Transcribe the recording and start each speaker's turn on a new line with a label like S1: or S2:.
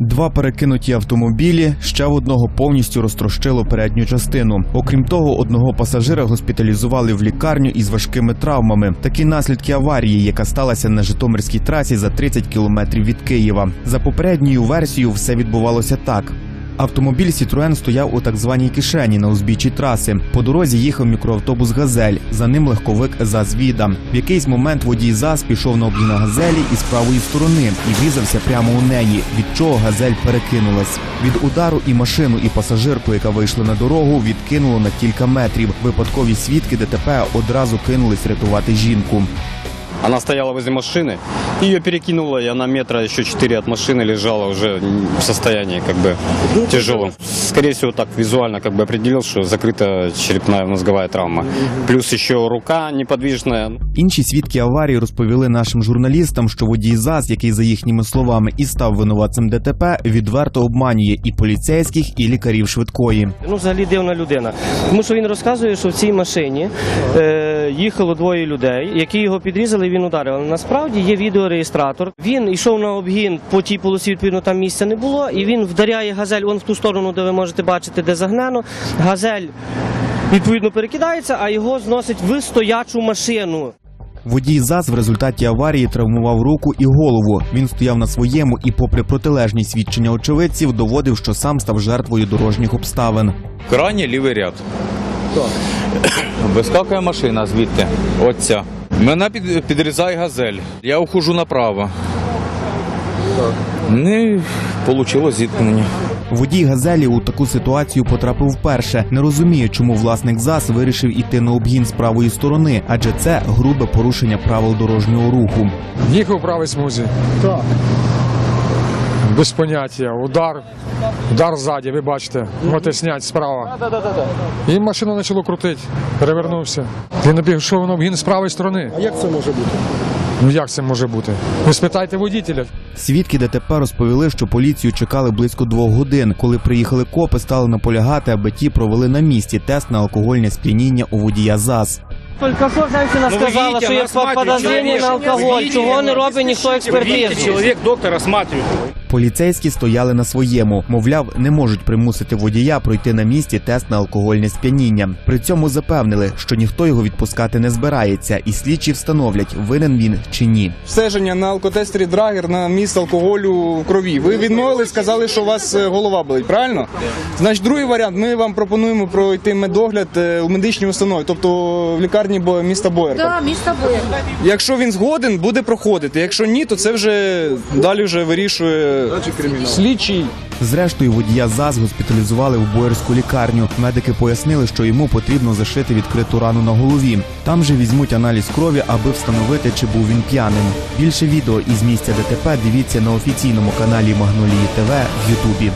S1: Два перекинуті автомобілі, ще в одного повністю розтрощило передню частину. Окрім того, одного пасажира госпіталізували в лікарню із важкими травмами. Такі наслідки аварії, яка сталася на Житомирській трасі за 30 кілометрів від Києва. За попередньою версією, все відбувалося так. Автомобіль Сітруен стояв у так званій кишені на узбіччі траси. По дорозі їхав мікроавтобус Газель. За ним легковик ЗАЗ «Віда». В якийсь момент водій ЗАЗ пішов на обгін газелі із правої сторони і врізався прямо у неї, від чого газель перекинулась. Від удару і машину, і пасажирку, яка вийшла на дорогу, відкинуло на кілька метрів. Випадкові свідки ДТП одразу кинулись рятувати жінку.
S2: Она стояла возле машины, ее перекинуло, и она метра еще 4 от машины лежала уже в состоянии как бы тяжелом. Скорее всего, так визуально как бы определил, что закрыта черепная мозговая травма. Плюс еще рука неподвижная.
S1: Інші свідки аварії розповіли нашим журналістам, що водій ЗАЗ, який за їхніми словами і став винуватцем ДТП, відверто обманює і поліцейських, і лікарів швидкої.
S3: Ну, взагалі дивна людина. Тому що він розказує, що в цій машині е, їхало двоє людей, які його підрізали, він ударив. Але насправді є відеореєстратор. Він йшов на обгін по тій полосі, відповідно, там місця не було, і він вдаряє газель он в ту сторону, де ви можете бачити, де загнено. Газель відповідно перекидається, а його зносить в стоячу машину.
S1: Водій ЗАЗ в результаті аварії травмував руку і голову. Він стояв на своєму і, попри протилежні свідчення очевидців, доводив, що сам став жертвою дорожніх обставин.
S4: Крайній лівий ряд. Вискакує машина звідти. Оця. Мене під, підрізає газель. Я ухожу направо. Не вийшло зіткнення.
S1: Водій газелі у таку ситуацію потрапив вперше. Не розуміє, чому власник ЗАЗ вирішив іти на обгін з правої сторони, адже це грубе порушення правил дорожнього руху.
S5: Їхав у правій смузі. Так. Без поняття. Удар. Удар ззаді, ви бачите. Можете снять справа. І машину почало крутити. Перевернувся. Він пішов на обгін з правої сторони. А як це може бути? Ну як це може бути? Ви спитайте водителя.
S1: Свідки ДТП розповіли, що поліцію чекали близько двох годин. Коли приїхали копи, стали наполягати, аби ті провели на місці тест на алкогольне сп'яніння у водія ЗАЗ.
S3: Тільки що женщина сказала, що є подозріння на алкоголь. Чого не робить ніхто експертизу?
S6: Человек доктор рассматривает.
S1: Поліцейські стояли на своєму, мовляв, не можуть примусити водія пройти на місці тест на алкогольне сп'яніння. При цьому запевнили, що ніхто його відпускати не збирається, і слідчі встановлять, винен він чи ні.
S7: Обстеження на алкотестері Драгер на міст алкоголю в крові. Ви відмовили, сказали, що у вас е, голова болить, правильно? Значить, другий варіант. Ми вам пропонуємо пройти медогляд е, у медичній установі, тобто в лікарні Бо- міста Боярка.
S8: Да, місто Боярка.
S7: Якщо він згоден, буде проходити. Якщо ні, то це вже далі вже вирішує слідчий.
S1: Зрештою, водія ЗАЗ госпіталізували в Боярську лікарню. Медики пояснили, що йому потрібно зашити відкриту рану на голові. Там же візьмуть аналіз крові, аби встановити, чи був він п'яним. Більше відео із місця ДТП дивіться на офіційному каналі Магнолії ТВ в Ютубі.